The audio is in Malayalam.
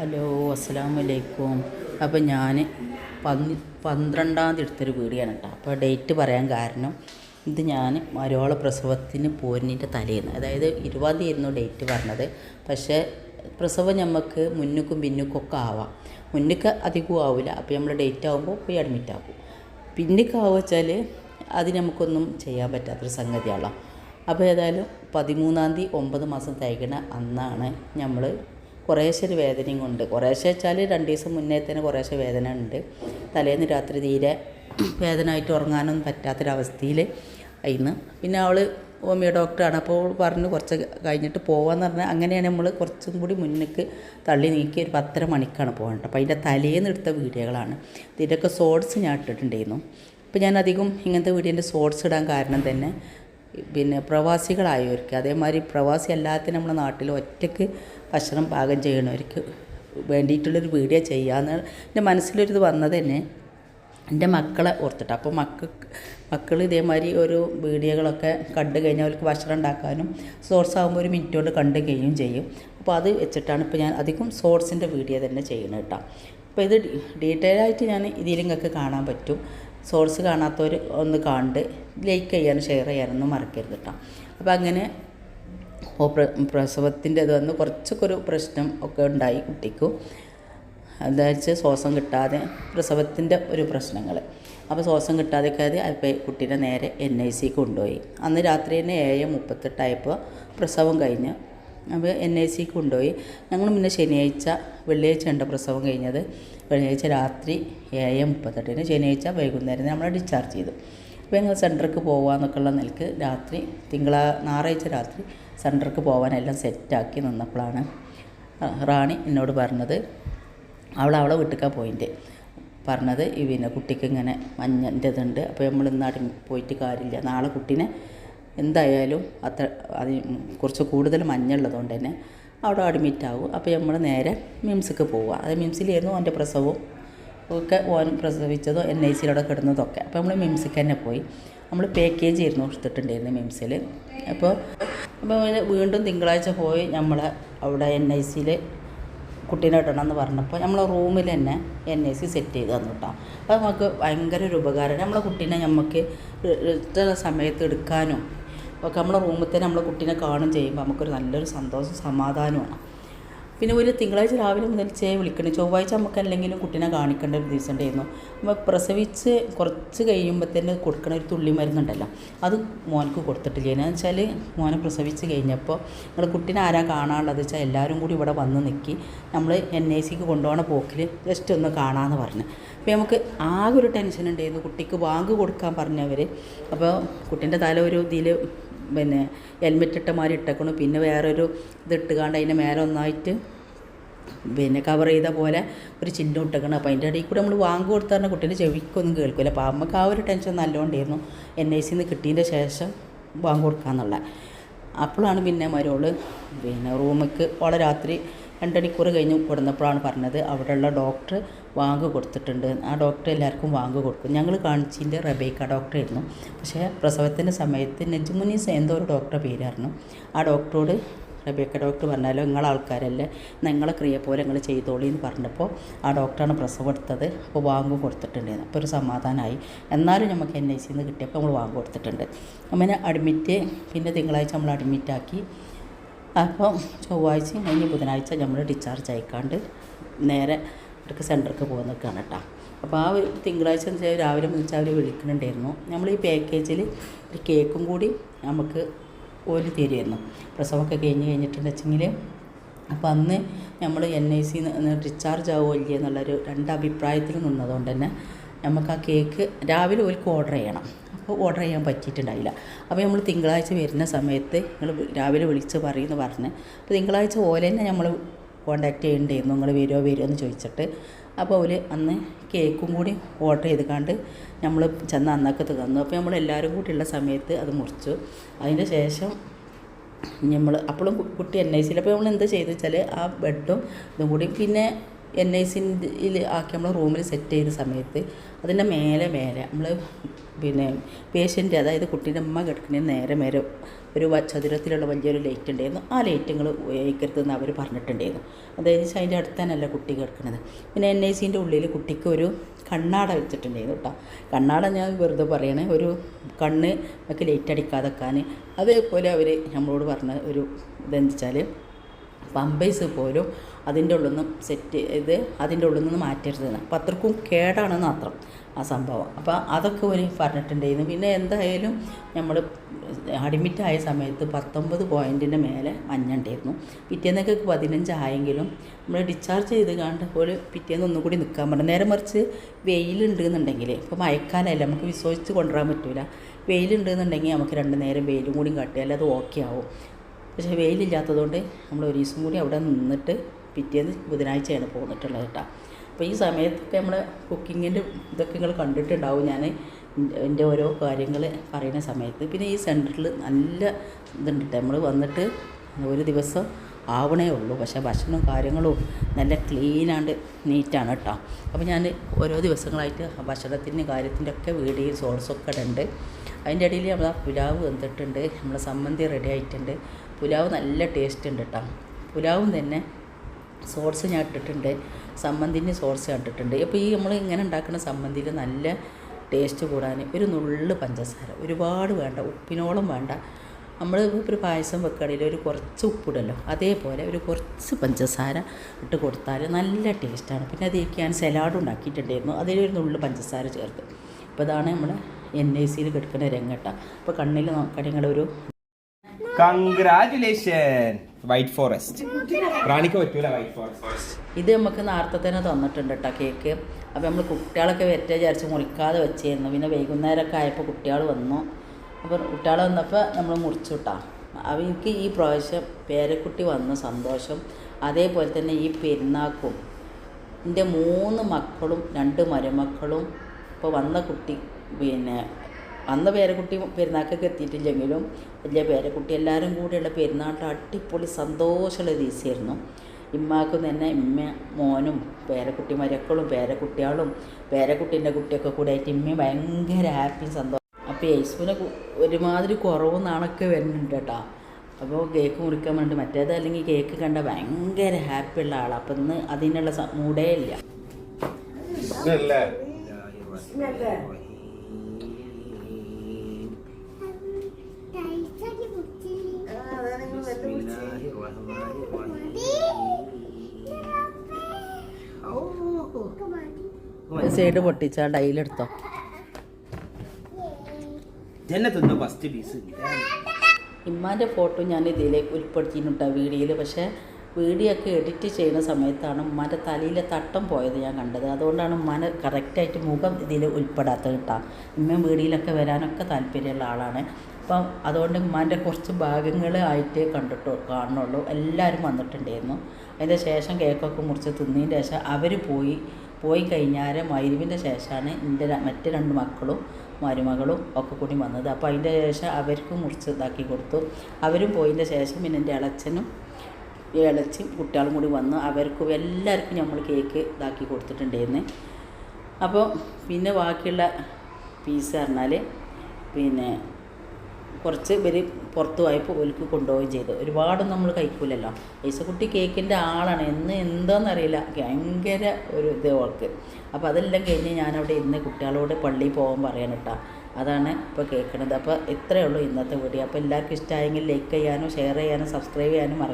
ഹലോ അസ്സാം വലൈക്കും അപ്പോൾ ഞാൻ പന്നി പന്ത്രണ്ടാം തീയതി എടുത്തൊരു വീഡിയോ ആണ് കേട്ടോ. അപ്പോൾ ഡേറ്റ് പറയാൻ കാരണം ഇത് ഞാൻ മരോള പ്രസവത്തിന് പോരിനിന്റെ തലേന്ന്. അതായത് ഇരുപതാം തീയതി ആയിരുന്നു ഡേറ്റ് പറഞ്ഞത്. പക്ഷേ പ്രസവം നമുക്ക് മുന്നുക്കും പിന്നുക്കും ഒക്കെ ആവാം. മുന്നുക്ക് അധികവും ആവില്ല അപ്പോൾ നമ്മൾ ഡേറ്റ് ആകുമ്പോൾ പോയി അഡ്മിറ്റ് ആകും പിന്നുക്ക് വെച്ചാൽ അത് നമുക്കൊന്നും ചെയ്യാൻ പറ്റാത്തൊരു സംഗതിയാണല്ലോ. അപ്പോൾ ഏതായാലും പതിമൂന്നാം തീയതി ഒമ്പത് മാസം തയ്ക്കണ അന്നാണ് നമ്മൾ കുറേശ്ശെ ഒരു വേദനയും കൊണ്ട്. കുറേശ്ശെ വെച്ചാൽ രണ്ട് ദിവസം മുന്നേ തന്നെ കുറേശ്ശെ വേദന ഉണ്ട്. തലേന്ന് രാത്രി തീരെ വേദനയായിട്ട് ഉറങ്ങാനൊന്നും പറ്റാത്തൊരവസ്ഥയിൽ അതിന്ന് പിന്നെ അവൾ ഹോമിയോ ഡോക്ടറാണ്. അപ്പോൾ പറഞ്ഞ് കുറച്ച് കഴിഞ്ഞിട്ട് പോവാന്ന് പറഞ്ഞാൽ അങ്ങനെയാണ് നമ്മൾ കുറച്ചും കൂടി മുന്നേക്ക് തള്ളി നീക്കി ഒരു പത്തര മണിക്കാണ് പോകേണ്ടത്. അപ്പോൾ അതിന്റെ തലേന്ന് എടുത്ത വീഡിയോകളാണ്. ഇതിന്റെയൊക്കെ ഷോർട്സ് ഞാൻ ഇട്ടിട്ടുണ്ടായിരുന്നു. അപ്പോൾ ഞാൻ അധികം ഇങ്ങനത്തെ വീഡിയോന്റെ ഷോർട്സ് ഇടാൻ കാരണം തന്നെ പിന്നെ പ്രവാസികളായവർക്ക്. അതേമാതിരി പ്രവാസി അല്ലാത്ത നമ്മുടെ നാട്ടിൽ ഒറ്റയ്ക്ക് ഭക്ഷണം പാകം ചെയ്യണവർക്ക് വേണ്ടിയിട്ടുള്ളൊരു വീഡിയോ ചെയ്യാമെന്ന് എന്റെ മനസ്സിലൊരിത് വന്നത് തന്നെ എന്റെ മക്കളെ ഓർത്തിട്ട്. അപ്പോൾ മക്ക മക്കൾ ഇതേമാതിരി ഒരു വീഡിയോകളൊക്കെ കണ്ടു കഴിഞ്ഞാൽ അവർക്ക് ഭക്ഷണം ഉണ്ടാക്കാനും സോർസ് ആകുമ്പോൾ ഒരു മിനിറ്റ് കൊണ്ട് കണ്ടു കഴിയും ചെയ്യും. അപ്പോൾ അത് വെച്ചിട്ടാണ് ഇപ്പോൾ ഞാൻ അധികം സോർസിന്റെ വീഡിയോ തന്നെ ചെയ്യുന്നത് കേട്ടോ. അപ്പോൾ ഇത് ഡീറ്റെയിൽ ആയിട്ട് ഞാൻ ഇതിൽ നിങ്ങൾക്ക് കാണാൻ പറ്റും. സോഴ്സ് കാണാത്തവർ ഒന്ന് കണ്ട് ലൈക്ക് ചെയ്യാനും ഷെയർ ചെയ്യാനൊന്നും മറക്കരുത് കേട്ടോ അപ്പോൾ അങ്ങനെ പ്രസവത്തിന്റെ ഇത് വന്ന് കുറച്ചൊക്കെ ഒരു പ്രശ്നം ഒക്കെ ഉണ്ടായി കുട്ടിക്കും. എന്താ വെച്ചാൽ ശ്വാസം കിട്ടാതെ പ്രസവത്തിന്റെ ഒരു പ്രശ്നങ്ങൾ അപ്പോൾ ശ്വാസം കിട്ടാതെ കയറി അപ്പോൾ കുട്ടീനെ നേരെ എൻ ഐ സി കൊണ്ടുപോയി. അന്ന് രാത്രി തന്നെ ഏഴ് മുപ്പത്തെട്ടായപ്പോൾ പ്രസവം കഴിഞ്ഞ് അപ്പോൾ എൻ ഐ സിക്ക് കൊണ്ടുപോയി. ഞങ്ങൾ പിന്നെ ശനിയാഴ്ച വെള്ളിയാഴ്ച ഉണ്ട് പ്രസവം കഴിഞ്ഞത്. വെള്ളിയാഴ്ച രാത്രി ഏഴ് മുപ്പത്തെട്ടിന് ശനിയാഴ്ച വൈകുന്നേരം നമ്മൾ ഡിസ്ചാർജ് ചെയ്തു. അപ്പോൾ ഞങ്ങൾ സെന്റർക്ക് പോകാമെന്നൊക്കെയുള്ള നിലയ്ക്ക് രാത്രി തിങ്കളാ ഞായറാഴ്ച രാത്രി സെന്റർക്ക് പോകാനെല്ലാം സെറ്റാക്കി നിന്നപ്പോഴാണ് റാണി എന്നോട് പറഞ്ഞത്. അവൾ അവളെ വീട്ടിലേക്കാണ് പോയിന്റെ. പറഞ്ഞത് പിന്നെ കുട്ടിക്ക് ഇങ്ങനെ മഞ്ഞന്റെ ഇതുണ്ട് അപ്പോൾ നമ്മൾ ഇന്ന് പോയിട്ട് കാര്യമില്ല. നാളെ കുട്ടീനെ എന്തായാലും അത്ര അത് കുറച്ച് കൂടുതൽ മഞ്ഞുള്ളതുകൊണ്ട് തന്നെ അവിടെ അഡ്മിറ്റ് ആവും. അപ്പോൾ നമ്മൾ നേരെ മിംസിക്ക് പോവുക അത് മിംസിലായിരുന്നു ഓന്റെ പ്രസവവും. ഒക്കെ ഓൻ പ്രസവിച്ചതോ എൻ ഐ സിയിലൂടെ കിടന്നതൊക്കെ. അപ്പോൾ നമ്മൾ മിംസിക്ക് തന്നെ പോയി. നമ്മൾ പാക്കേജ് ആയിരുന്നു കൊടുത്തിട്ടുണ്ടായിരുന്നു മിംസിൽ അപ്പോൾ അപ്പോൾ വീണ്ടും തിങ്കളാഴ്ച പോയി നമ്മൾ അവിടെ എൻ ഐ സിയിൽ കുട്ടീനെ ഇടണം എന്ന് പറഞ്ഞപ്പോൾ നമ്മളെ റൂമിൽ തന്നെ എൻ ഐ സി സെറ്റ് ചെയ്ത് തന്നു കേട്ടോ അപ്പോൾ നമുക്ക് ഭയങ്കര ഒരു ഉപകാരമാണ് നമ്മളെ കുട്ടീനെ നമുക്ക് ഇഷ്ട സമയത്ത് എടുക്കാനും ഒക്കെ നമ്മുടെ റൂമിൽ തന്നെ നമ്മളെ കുട്ടീനെ കാണും ചെയ്യുമ്പോൾ നമുക്കൊരു നല്ലൊരു സന്തോഷം സമാധാനമാണ് പിന്നെ ഒരു തിങ്കളാഴ്ച രാവിലെ മുതൽ ചേ വിളിക്കണം. ചൊവ്വാഴ്ച നമുക്ക് അല്ലെങ്കിലും കുട്ടീനെ കാണിക്കേണ്ട ഒരു ദിവസം ഉണ്ടായിരുന്നു. നമ്മൾ പ്രസവിച്ച് കുറച്ച് കഴിയുമ്പോൾ തന്നെ കൊടുക്കണ ഒരു തുള്ളി മരുന്നുണ്ടല്ലോ അത് മോനക്ക് കൊടുത്തിട്ടില്ല. എന്ന് വെച്ചാൽ മോനെ പ്രസവിച്ച് കഴിഞ്ഞപ്പോൾ നിങ്ങൾ കുട്ടീനെ ആരാ കാണാനുള്ളത് വെച്ചാൽ എല്ലാവരും കൂടി ഇവിടെ വന്ന് നിൽക്കി നമ്മൾ എൻ ഐ സിക്ക് കൊണ്ടുപോകണ പോക്കിൽ ജസ്റ്റ് ഒന്ന് കാണാമെന്ന് പറഞ്ഞു. അപ്പോൾ നമുക്ക് ആകെ ഒരു ടെൻഷൻ ഉണ്ടായിരുന്നു കുട്ടിക്ക് വാങ്ങ് കൊടുക്കാൻ പറഞ്ഞവർ അപ്പോൾ കുട്ടീന്റെ തല ഒരു ഇതിൽ പിന്നെ ഹെൽമെറ്റ് ഇട്ടമാരി ഇട്ടേക്കണം. പിന്നെ വേറൊരു ഇത് ഇട്ടുകാണ്ട് അതിന്റെ മേലെ ഒന്നായിട്ട് പിന്നെ കവർ ചെയ്ത പോലെ ഒരു ചിഹ്നം ഇട്ടേക്കണം. അപ്പോൾ അതിന്റെ ഇടയിൽ കൂടെ നമ്മൾ വാങ്ങി കൊടുത്താൽ കുട്ടീന്റെ ചെവിക്കൊന്നും കേൾക്കില്ല അപ്പോൾ അമ്മയ്ക്ക് ആ ഒരു ടെൻഷൻ നല്ലോണ്ടായിരുന്നു. എൻ ഐ സിന്ന് കിട്ടിയതിന്റെ ശേഷം വാങ്ങി കൊടുക്കാന്നുള്ള. അപ്പോഴാണ് പിന്നെ മരോൾ പിന്നെ റൂമിക്ക് ഓളെ രാത്രി രണ്ടണിക്കൂർ കഴിഞ്ഞ് കൊടുന്നപ്പോഴാണ് പറഞ്ഞത് അവിടെയുള്ള ഡോക്ടർ വാങ്ങ് കൊടുത്തിട്ടുണ്ട്. ആ ഡോക്ടർ എല്ലാവർക്കും വാങ്ങ് കൊടുക്കും. ഞങ്ങൾ കാണിച്ചതിന്റെ റബേക്ക ഡോക്ടറായിരുന്നു. പക്ഷേ പ്രസവത്തിന്റെ സമയത്ത് നെജുമുനീസ് എന്തോ ഒരു ഡോക്ടറെ പേരായിരുന്നു. ആ ഡോക്ടറോട് റബേക്ക ഡോക്ടർ പറഞ്ഞാലോ നിങ്ങളെ ആൾക്കാരല്ലേ നിങ്ങളെ ക്രിയ പോലെ നിങ്ങൾ ചെയ്തോളി എന്ന് പറഞ്ഞപ്പോൾ ആ ഡോക്ടറാണ് പ്രസവം എടുത്തത്. അപ്പോൾ വാങ്ങ് കൊടുത്തിട്ടുണ്ടായിരുന്നു. അപ്പോൾ ഒരു സമാധാനമായി. എന്നാലും നമുക്ക് എൻ ഐ സിന്ന് കിട്ടിയപ്പോൾ നമ്മൾ വാങ്ങ് കൊടുത്തിട്ടുണ്ട്. അങ്ങനെ അഡ്മിറ്റ് പിന്നെ തിങ്കളാഴ്ച നമ്മൾ അഡ്മിറ്റാക്കി അപ്പോൾ ചൊവ്വാഴ്ച കഴിഞ്ഞ് ബുധനാഴ്ച നമ്മൾ ഡിസ്ചാർജ് അയക്കാണ്ട് നേരെ ഇവിടേക്ക് സെന്റർക്ക് പോകുന്നൊക്കെയാണ് കേട്ടോ അപ്പോൾ ആ തിങ്കളാഴ്ച എന്ന് വെച്ചാൽ രാവിലെ മുതൽ അവർ വിളിക്കുന്നുണ്ടായിരുന്നു നമ്മൾ ഈ പാക്കേജിൽ ഒരു കേക്കും കൂടി നമുക്ക് ഓൽ തരുമായിരുന്നു പ്രസവമൊക്കെ കഴിഞ്ഞ് കഴിഞ്ഞിട്ടുണ്ടെച്ചെങ്കിൽ അപ്പോൾ അന്ന് നമ്മൾ എൻ ഐ സി ഡിസ്ചാർജ് ആവുമോ ഇല്ലേ എന്നുള്ളൊരു രണ്ട് അഭിപ്രായത്തിൽ നിന്നതുകൊണ്ട് തന്നെ നമുക്ക് ആ കേക്ക് രാവിലെ ഓർക്ക് ഓർഡർ ചെയ്യണം. അപ്പോൾ ഓർഡർ ചെയ്യാൻ പറ്റിയിട്ടുണ്ടായില്ല. അപ്പോൾ നമ്മൾ തിങ്കളാഴ്ച വരുന്ന സമയത്ത് നിങ്ങൾ രാവിലെ വിളിച്ച് പറയുമെന്ന് പറഞ്ഞ് അപ്പോൾ തിങ്കളാഴ്ച ഓല തന്നെ നമ്മൾ കോണ്ടാക്ട് ചെയ്യേണ്ടിയിരുന്നു നിങ്ങൾ വരുമോ വരുമോ എന്ന് ചോദിച്ചിട്ട്. അപ്പോൾ അവർ അന്ന് കേക്കും കൂടി ഓർഡർ ചെയ്ത് കണ്ട് നമ്മൾ ചെന്ന് അന്നൊക്കെ തന്നു. അപ്പോൾ നമ്മൾ എല്ലാവരും കൂട്ടിയുള്ള സമയത്ത് അത് മുറിച്ചു. അതിന്റെ ശേഷം നമ്മൾ അപ്പോഴും കുട്ടി എൻ ഐ സിയിൽ അപ്പോൾ നമ്മൾ എന്താ ചെയ്തു വെച്ചാൽ ആ ബെഡും ഇതും കൂടി. പിന്നെ എൻ ഐ സിയിൽ ആക്കി നമ്മൾ റൂമിൽ സെറ്റ് ചെയ്യുന്ന സമയത്ത് അതിന്റെ മേലെ മേലെ നമ്മൾ പിന്നെ പേഷ്യന്റ് അതായത് കുട്ടീന്റെ അമ്മ കിടക്കുന്നതിന് നേരെ നേരെ ഒരു ചതുരത്തിലുള്ള വലിയൊരു ലൈറ്റ് ഉണ്ടായിരുന്നു ആ ലൈറ്റുകൾ ഉപയോഗിക്കരുതെന്ന് അവർ പറഞ്ഞിട്ടുണ്ടായിരുന്നു. അതായത് അതിന്റെ അടുത്ത് തന്നെയല്ല കുട്ടി കിടക്കുന്നത് പിന്നെ എൻ ഐ സിന്റെ ഉള്ളിൽ കുട്ടിക്ക് ഒരു കണ്ണാട വെച്ചിട്ടുണ്ടായിരുന്നു കേട്ടോ കണ്ണാട ഞാൻ വെറുതെ പറയണേ. ഒരു കണ്ണ് ഒക്കെ ലൈറ്റ് അടിക്കാതെക്കാൻ അതേപോലെ അവർ നമ്മളോട് പറഞ്ഞ ഒരു ഇതെന്ന് വെച്ചാൽ പമ്പേഴ്സ് പോലും അതിന്റെ ഉള്ളിൽ നിന്ന് സെറ്റ് ഇത് അതിന്റെ ഉള്ളിൽ നിന്ന് മാറ്റരുതെന്ന് അപ്പം അത്രക്കും കേടാണെന്ന് മാത്രം ആ സംഭവം. അപ്പോൾ അതൊക്കെ ഒരു പറഞ്ഞിട്ടുണ്ടായിരുന്നു പിന്നെ എന്തായാലും നമ്മൾ അഡ്മിറ്റായ സമയത്ത് പത്തൊമ്പത് പോയിന്റിന്റെ മേലെ മഞ്ഞുണ്ടായിരുന്നു പിറ്റേന്നൊക്കെ പതിനഞ്ചായെങ്കിലും നമ്മൾ ഡിസ്ചാർജ് ചെയ്ത് കണ്ട് പിറ്റേന്ന് ഒന്നും കൂടി നിൽക്കാൻ പറ്റും നേരെ മറിച്ച് വെയിലുണ്ട് എന്നുണ്ടെങ്കിൽ ഇപ്പോൾ മഴക്കാലമല്ല നമുക്ക് വിശ്വസിച്ച് കൊണ്ടുവരാൻ പറ്റില്ല വെയിലുണ്ട് എന്നുണ്ടെങ്കിൽ നമുക്ക് രണ്ട് നേരം വെയിലും കൂടി കാട്ടിയാൽ അത് ഓക്കെ ആവും. പക്ഷേ വെയിലില്ലാത്തതുകൊണ്ട് നമ്മൾ ഒരു ദിവസം കൂടി അവിടെ നിന്നിട്ട് പിറ്റേന്ന് ബുധനാഴ്ചയാണ് പോന്നിട്ടുള്ളത് കേട്ടോ. അപ്പോൾ ഈ സമയത്തൊക്കെ നമ്മൾ കുക്കിങ്ങിന്റെ ഇതൊക്കെ നിങ്ങൾ കണ്ടിട്ടുണ്ടാവും ഞാൻ എന്റെ ഓരോ കാര്യങ്ങൾ പറയുന്ന സമയത്ത്. പിന്നെ ഈ സെന്ററിൽ നല്ല ഇതുണ്ട്. നമ്മൾ വന്നിട്ട് ഒരു ദിവസം ആവണേ ഉള്ളൂ. പക്ഷേ ഭക്ഷണവും കാര്യങ്ങളും നല്ല ക്ലീനാണ്ട് നീറ്റാണ് കേട്ടോ. അപ്പോൾ ഞാൻ ഓരോ ദിവസങ്ങളായിട്ട് ഭക്ഷണത്തിന്റെ കാര്യത്തിന്റെ ഒക്കെ വീഡിയോ സോഴ്സൊക്കെ ഉണ്ട് അതിന്റെ ഇടയിൽ നമ്മൾ ആ പുലാവ് വെന്തിട്ടുണ്ട് നമ്മളെ സമ്മന്തി റെഡി ആയിട്ടുണ്ട്. പുലാവ് നല്ല ടേസ്റ്റ് ഉണ്ട് കേട്ടോ പുലാവും തന്നെ സോസ് ഞാൻ ഇട്ടിട്ടുണ്ട്. സമ്മന്തിന്റെ സോസ് ഞാൻ ഇട്ടിട്ടുണ്ട്. അപ്പോൾ ഈ നമ്മൾ ഇങ്ങനെ ഉണ്ടാക്കുന്ന സമ്മന്തിയിൽ നല്ല ടേസ്റ്റ് കൂടാൻ ഒരു നുള്ളു പഞ്ചസാര ഒരുപാട് വേണ്ട ഉപ്പിനോളം വേണ്ട. നമ്മൾ ഒരു പായസം വെക്കുകയാണെങ്കിൽ ഒരു കുറച്ച് ഉപ്പിടല്ലോ. അതേപോലെ ഒരു കുറച്ച് പഞ്ചസാര ഇട്ട് കൊടുത്താൽ നല്ല ടേസ്റ്റാണ് പിന്നെ അതിലേക്ക് ഞാൻ സലാഡ് ഉണ്ടാക്കിയിട്ടുണ്ടായിരുന്നു. അതിലൊരു നുള്ളു പഞ്ചസാര ചേർത്ത്. അപ്പോൾ ഇതാണ് നമ്മൾ എൻ ഐ സിയിൽ കിടക്കുന്ന രംഗട്ട. അപ്പോൾ കണ്ണിൽ നോക്കുകയാണെങ്കിൽ ഒരു കൺഗ്രാറ്റുലേഷൻ വൈറ്റ് ഫോറസ്റ്റ് റാണിക്ക് പറ്റൂല വൈറ്റ് ഫോറസ്റ്റ് ഇത് നമുക്ക് നേരത്തെ തന്നെ തന്നിട്ടുണ്ട് കേട്ടോ കേക്ക്. അപ്പോൾ നമ്മൾ കുട്ടികളൊക്കെ വെറ്റ വിചാരിച്ച് മുറിക്കാതെ വെച്ചിരുന്നു. പിന്നെ വൈകുന്നേരമൊക്കെ ആയപ്പോൾ കുട്ടികൾ വന്നു. അപ്പോൾ കുട്ടികൾ വന്നപ്പോൾ നമ്മൾ മുറിച്ചു കിട്ടാ അവർക്ക് ഈ പ്രാവശ്യം പേരക്കുട്ടി വന്ന സന്തോഷം. അതേപോലെ തന്നെ ഈ പെരുന്നാക്കും. എന്റെ മൂന്ന് മക്കളും രണ്ട് മരുമക്കളും. ഇപ്പോൾ വന്ന കുട്ടി പിന്നെ അന്ന് പേരക്കുട്ടി പെരുന്നാക്കൊക്കെ എത്തിയിട്ടില്ലെങ്കിലും വലിയ പേരക്കുട്ടി എല്ലാവരും കൂടെയുള്ള പെരുന്നാളിന്റെ അടിപൊളി സന്തോഷമുള്ള ദിവസമായിരുന്നു. ഇമ്മാക്കും തന്നെ ഇമ്മ മോനും പേരക്കുട്ടി മരക്കളും പേരക്കുട്ടികളും പേരക്കുട്ടീന്റെ കുട്ടിയൊക്കെ കൂടെ ആയിട്ട് ഇമ്മയും ഭയങ്കര ഹാപ്പി സന്തോഷം അപ്പോൾ യേശുവിനെ ഒരുമാതിരി കുറവ് നാണൊക്കെ വരുന്നുണ്ട് കേട്ടോ. അപ്പോൾ കേക്ക് മുറിക്കാൻ വേണ്ടി മറ്റേത് അല്ലെങ്കിൽ കേക്ക് കണ്ട ഭയങ്കര ഹാപ്പി ഉള്ള ആളാണ് അപ്പം ഇന്ന് അതിനുള്ള മൂടേ ഇല്ല. സൈഡ് പൊട്ടിച്ച ഡൈലെടുത്തോ ഫസ്റ്റ് പീസ് ഇമ്മാന്റെ ഫോട്ടോ ഞാൻ ഇതിലേക്ക് ഉൾപ്പെടുത്തിയിട്ടുണ്ട് വീഡിയോയിൽ പക്ഷേ വീഡിയോ ഒക്കെ എഡിറ്റ് ചെയ്യുന്ന സമയത്താണ് ഉമ്മാന്റെ തലയിലെ തട്ടം പോയത് ഞാൻ കണ്ടത്. അതുകൊണ്ടാണ് ഉമ്മാനെ കറക്റ്റായിട്ട് മുഖം ഇതിൽ ഉൾപ്പെടാത്തത് കേട്ടോ. ഉമ്മ വീഡിയോയിലൊക്കെ വരാനൊക്കെ താല്പര്യമുള്ള ആളാണ്. അപ്പം അതുകൊണ്ട് ഉമ്മാന്റെ കുറച്ച് ഭാഗങ്ങൾ ആയിട്ട് കണ്ടിട്ട് കാണുള്ളൂ എല്ലാവരും വന്നിട്ടുണ്ടായിരുന്നു. അതിന്റെ ശേഷം കേക്കൊക്കെ മുറിച്ച് തിന്നതിന് ശേഷം അവർ പോയി പോയി കഴിഞ്ഞാൽ മൈരുവിന്റെ ശേഷമാണ് എന്റെ മറ്റ് രണ്ട് മക്കളും മരുമകളും ഒക്കെ കൂടി വന്നത്. അപ്പോൾ അതിന്റെ ശേഷം അവർക്ക് മുറിച്ച് ഇതാക്കി കൊടുത്തു. അവരും പോയതിന്റെ ശേഷം പിന്നെ എന്റെ ഇളച്ചനും ഇളച്ചും കുട്ടികളും കൂടി വന്ന് അവർക്കും എല്ലാവർക്കും നമ്മൾ കേക്ക് ഇതാക്കി കൊടുത്തിട്ടുണ്ടായിരുന്നു. അപ്പോൾ പിന്നെ ബാക്കിയുള്ള പീസ് പറഞ്ഞാൽ പിന്നെ കുറച്ച് പേര് പുറത്ത് പോയപ്പോൾ ഓൽക്ക് കൊണ്ടുപോവുകയും ചെയ്തു. ഒരുപാടൊന്നും നമ്മൾ കഴിക്കൂലല്ലോ. യേശുക്കുട്ടി കേക്കിന്റെ ആളാണ്. എന്ന് എന്താണെന്നറിയില്ല. ഭയങ്കര ഒരു ഇത് ഓൾക്ക്. അപ്പോൾ അതെല്ലാം കഴിഞ്ഞ് ഞാനവിടെ ഇന്ന് കുട്ടികളോട് പള്ളിയിൽ പോകാൻ പറയാൻ കേട്ടോ. അതാണ് ഇപ്പോൾ കേൾക്കുന്നത് അപ്പോൾ ഇത്രയേ ഉള്ളൂ ഇന്നത്തെ വീഡിയോ. അപ്പോൾ എല്ലാവർക്കും ഇഷ്ടമായെങ്കിൽ ലൈക്ക് ചെയ്യാനും ഷെയർ ചെയ്യാനും സബ്സ്ക്രൈബ് ചെയ്യാനും മറക്കും